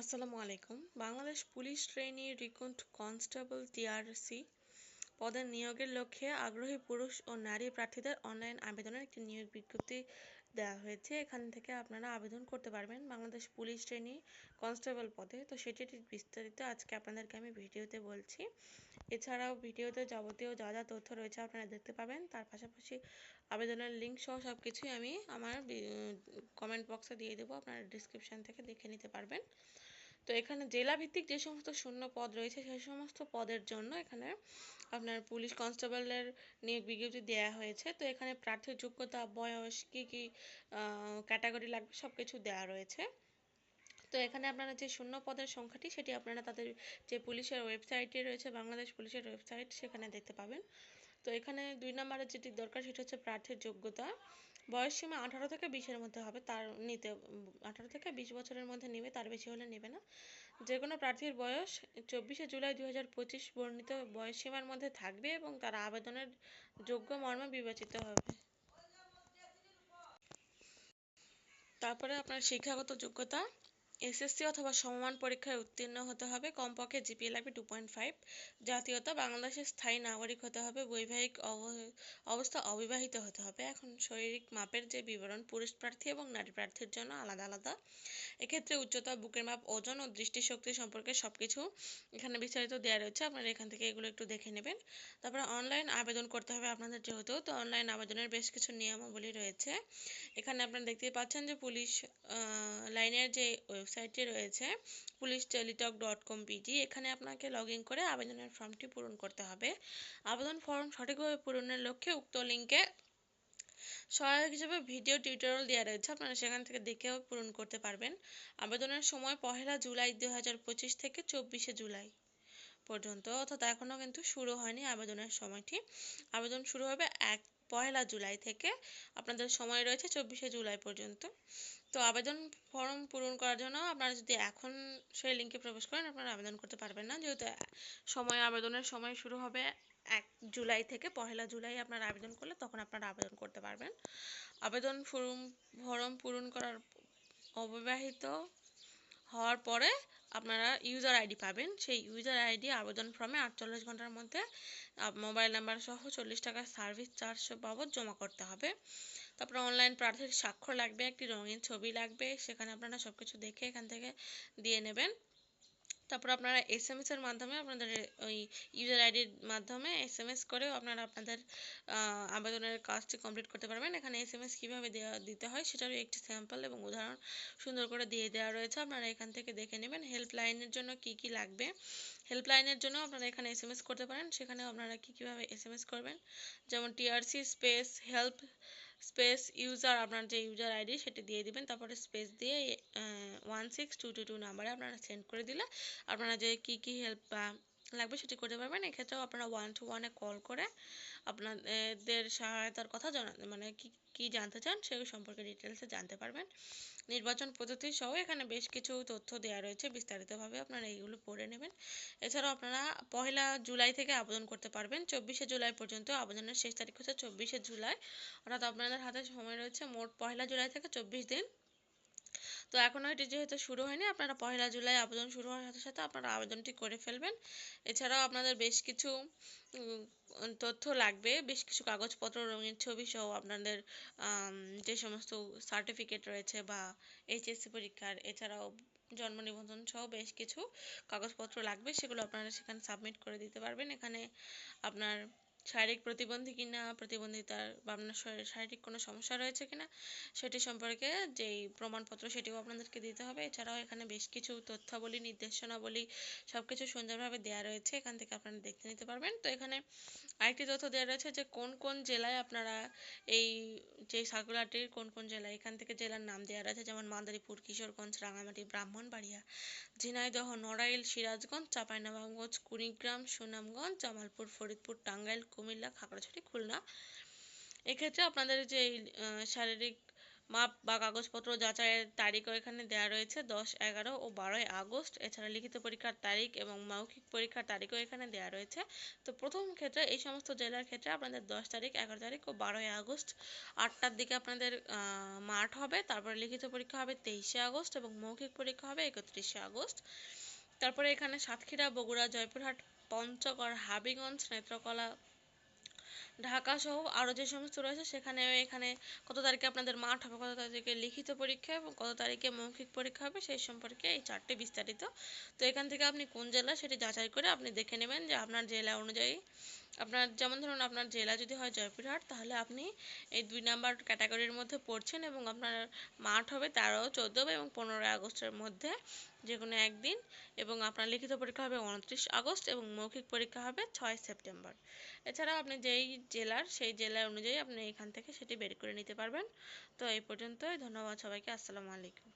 আসসালামু আলাইকুম। Bangladesh police trainee recruit constable TRC পদে নিয়োগের লক্ষ্যে আগ্রহী পুরুষ ও নারী প্রার্থীদের অনলাইন আবেদনের একটি নিয়োগ বিজ্ঞপ্তি দেওয়া হয়েছে। এখান থেকে আপনারা আবেদন করতে পারবেন বাংলাদেশ পুলিশ ট্রেনি কনস্টেবল পদে। তো সেটির বিস্তারিত আজকে আপনাদেরকে আমি ভিডিওতে বলছি। এছাড়াও ভিডিওতে যাবতীয় যা যা তথ্য রয়েছে আপনারা দেখতে পাবেন। তার পাশাপাশি আবেদনের লিঙ্ক সহ সব কিছুই আমি আমার কমেন্ট বক্সে দিয়ে দেবো। আপনারা ডিসক্রিপশান থেকে দেখে নিতে পারবেন। তো এখানে জেলা ভিত্তিক যে সমস্ত শূন্য পদ রয়েছে সেই সমস্ত পদের জন্য এখানে আপনার পুলিশ কনস্টেবলের নিয়োগ বিজ্ঞপ্তি দেওয়া হয়েছে। তো এখানে প্রার্থীর যোগ্যতা, বয়স, কী কী ক্যাটাগরি লাগবে সব কিছু দেওয়া রয়েছে। তো এখানে আপনারা যে শূন্য পদের সংখ্যাটি, সেটি আপনারা তাদের যে পুলিশের ওয়েবসাইটে রয়েছে, বাংলাদেশ পুলিশের ওয়েবসাইট, সেখানে দেখতে পাবেন। তো এখানে দুই নম্বরে যেটি দরকার সেটা হচ্ছে প্রার্থীর যোগ্যতা। বয়স সীমা আঠারো থেকে বিশের মধ্যে হবে, তার নিতে, আঠারো থেকে বিশ বছরের মধ্যে নেবে, তার বেশি হলে নেবে না। যে কোনো প্রার্থীর বয়স চব্বিশে জুলাই দুই হাজার পঁচিশ বর্ণিত বয়স সীমার মধ্যে থাকবে এবং তার আবেদনের যোগ্য মর্মে বিবেচিত হবে। তারপরে আপনার শিক্ষাগত যোগ্যতা। এসএসসি অথবা সমমান পরীক্ষায় উত্তীর্ণ হতে হবে। কমপক্ষে জিপিএ লাগবে টু পয়েন্ট ফাইভ জাতীয়তা বাংলাদেশের স্থায়ী নাগরিক হতে হবে। বৈবাহিক অবস্থা অবিবাহিত হতে হবে। এখন শারীরিক মাপের যে বিবরণ, পুরুষ প্রার্থী এবং নারী প্রার্থীর জন্য আলাদা আলাদা। এক্ষেত্রে উচ্চতা, বুকের মাপ, ওজন ও দৃষ্টিশক্তি সম্পর্কে সব কিছু এখানে বিস্তারিত দেওয়া রয়েছে। আপনারা এখান থেকে এগুলো একটু দেখে নেবেন। তারপরে অনলাইন আবেদন করতে হবে আপনাদের যেহেতু। তো অনলাইন আবেদনের বেশ কিছু নিয়মাবলী রয়েছে। এখানে আপনারা দেখতেই পাচ্ছেন যে পুলিশ লাইনের যে ওয়েবসাইটটি রয়েছে police Teletalk dot com PG. এখানে আপনাকে লগ ইন করে আবেদনের ফর্মটি পূরণ করতে হবে। আবেদন ফর্ম সঠিকভাবে পূরণের লক্ষ্যে উক্ত লিঙ্কে সহায়ক হিসেবে ভিডিও টিউটোরিয়াল দেওয়া রয়েছে। আপনারা সেখান থেকে দেখেও পূরণ করতে পারবেন। আবেদনের সময় পহেলা জুলাই দু হাজার পঁচিশ থেকে চব্বিশে জুলাই। পর্যন্ত। অর্থাৎ এখনও কিন্তু শুরু হয়নি আবেদনের সময়টি। আবেদন শুরু হবে এক, পয়লা জুলাই থেকে। আপনাদের সময় রয়েছে চব্বিশে জুলাই পর্যন্ত। তো আবেদন ফর্ম পূরণ করার জন্য আপনারা যদি এখন সেই লিঙ্কে প্রবেশ করেন, আপনারা আবেদন করতে পারবেন না। যেহেতু সময়, আবেদনের সময় শুরু হবে এক জুলাই থেকে পহেলা জুলাই আপনারা আবেদন করলে তখন আপনারা আবেদন করতে পারবেন। আবেদন ফর্ম ফর্ম পূরণ করার অবিবাহিত হওয়ার পরে আপনারা ইউজার আইডি পাবেন। সেই ইউজার আইডি আবেদন ফর্মে আটচল্লিশ ঘণ্টার মধ্যে মোবাইল নাম্বার সহ চল্লিশ টাকা সার্ভিস চার্জ বাবদ জমা করতে হবে। তারপরে অনলাইন প্রার্থীর স্বাক্ষর লাগবে, একটি রঙিন ছবি লাগবে, সেখানে আপনারা সব কিছু দেখে এখান থেকে দিয়ে নেবেন। তারপর আপনারা এস এম এর মাধ্যমে আপনাদের ওই ইউজার আইডির মাধ্যমে এস এম এস করেও আপনারা আপনাদের আবেদনের কাজটি কমপ্লিট করতে পারবেন। এখানে এস এম এস কীভাবে দেওয়া দিতে হয় সেটারও একটি স্যাম্পল এবং উদাহরণ সুন্দর করে দিয়ে দেওয়া রয়েছে। আপনারা এখান থেকে দেখে নেবেন হেল্পলাইনের জন্য কি কি লাগবে। হেল্পলাইনের জন্য আপনারা এখানে এস এম এস করতে পারেন। সেখানেও আপনারা কী কীভাবে এস এম এস করবেন? যেমন TRC space help space user আপনার যে ইউজার আইডি সেটি দিয়ে দিবেন, তারপরে স্পেস দিয়ে one six two two two নাম্বারে আপনারা সেন্ড করে দিলে আপনারা যে কি কি হেল্প বা লাগবে সেটি করতে পারবেন। এক্ষেত্রেও আপনারা ওয়ান টু ওয়ানে কল করে আপনাদের সহায়তার কথা জানা মানে কি কি জানতে চান সে সম্পর্কে ডিটেলসে জানতে পারবেন। নির্বাচন পদ্ধতি সহ এখানে বেশ কিছু তথ্য দেওয়া রয়েছে, বিস্তারিতভাবে আপনারা এইগুলো পড়ে নেবেন। এছাড়াও আপনারা পয়লা জুলাই থেকে আবেদন করতে পারবেন। চব্বিশে জুলাই পর্যন্ত আবেদনের শেষ তারিখ হচ্ছে চব্বিশে জুলাই। অর্থাৎ আপনাদের হাতে সময় রয়েছে মোট পয়লা জুলাই থেকে চব্বিশ দিন। তো এখনও এটি যেহেতু শুরু হয়নি, আপনারা পয়লা জুলাই আবেদন শুরু হওয়ার সাথে সাথে আপনারা আবেদনটি করে ফেলবেন। এছাড়াও আপনাদের বেশ কিছু তথ্য লাগবে, বেশ কিছু কাগজপত্র, রঙিন ছবি সহ আপনাদের যে সমস্ত সার্টিফিকেট রয়েছে বা এইচএসসি পরীক্ষার, এছাড়াও জন্ম নিবন্ধন সহ বেশ কিছু কাগজপত্র লাগবে, সেগুলো আপনারা সেখানে সাবমিট করে দিতে পারবেন। এখানে আপনার শারীরিক প্রতিবন্ধী কিনা, প্রতিবন্ধিতার বা আপনার শারীরিক কোনো সমস্যা রয়েছে কিনা, সেটি সম্পর্কে যেই প্রমাণপত্র সেটিও আপনাদেরকে দিতে হবে। এছাড়াও এখানে বেশ কিছু তথ্যাবলী, নির্দেশনাবলী সব কিছু সুন্দরভাবে দেওয়া রয়েছে। এখান থেকে আপনারা দেখতে নিতে পারবেন। তো এখানে আরেকটি তথ্য দেওয়া রয়েছে যে কোন কোন জেলায় আপনারা এই যে সার্কুলারটির কোন কোন জেলায়, এখান থেকে জেলার নাম দেওয়া রয়েছে, যেমন মাদারীপুর, কিশোরগঞ্জ রাঙামাটি ব্রাহ্মণবাড়িয়া, ঝিনাইদহ, নড়াইল, সিরাজগঞ্জ, চাঁপাইনবাবগঞ্জ, কুড়িগ্রাম, সুনামগঞ্জ, জামালপুর, ফরিদপুর, টাঙ্গাইল কুমিল্লা, খাগড়াছড়ি, খুলনা। এক্ষেত্রে আপনাদের যে শারীরিক মাপ বা কাগজপত্র যাচাইয়ের তারিখও এখানে দেওয়া রয়েছে দশ, এগারো ও বারোই আগস্ট। এছাড়া লিখিত পরীক্ষার তারিখ এবং মৌখিক পরীক্ষার তারিখও এখানে দেওয়া রয়েছে। তো প্রথম ক্ষেত্রে, এই সমস্ত জেলার ক্ষেত্রে আপনাদের দশ তারিখ, এগারো তারিখ ও বারোই আগস্ট। আটটার দিকে আপনাদের মাঠ হবে, তারপরে লিখিত পরীক্ষা হবে তেইশে আগস্ট এবং মৌখিক পরীক্ষা হবে একত্রিশে আগস্ট। তারপরে এখানে সাতক্ষীরা, বগুড়া, জয়পুরহাট, পঞ্চগড়, হাবিগঞ্জ নেত্রকোলা ঢাকা সহ আরও যে সমস্ত রয়েছে, সেখানে এখানে কত তারিখে আপনাদের মাঠ হবে, কত তারিখে লিখিত পরীক্ষা এবং কত তারিখে মৌখিক পরীক্ষা হবে, সেই সম্পর্কে এই চারটে বিস্তারিত। তো এখান থেকে আপনি কোন জেলা সেটি যাচাই করে আপনি দেখে নেবেন যে আপনার জেলা অনুযায়ী আপনার, যেমন ধরুন আপনার জেলা যদি হয় জয়পুরহাট, তাহলে আপনি এই দুই নাম্বার ক্যাটাগরির মধ্যে পড়ছেন এবং আপনার মাঠ হবে তেরো, চোদ্দ এবং পনেরোই আগস্টের মধ্যে যে কোনো একদিন এবং আপনার লিখিত পরীক্ষা হবে উনত্রিশ আগস্ট এবং মৌখিক পরীক্ষা হবে ছয় সেপ্টেম্বর। এছাড়াও আপনি যেই জেলার, সেই জেলা অনুযায়ী আপনি এখান থেকে সেটি বের করে নিতে পারবেন। তো এই পর্যন্তই, ধন্যবাদ সবাইকে, আসসালামু আলাইকুম।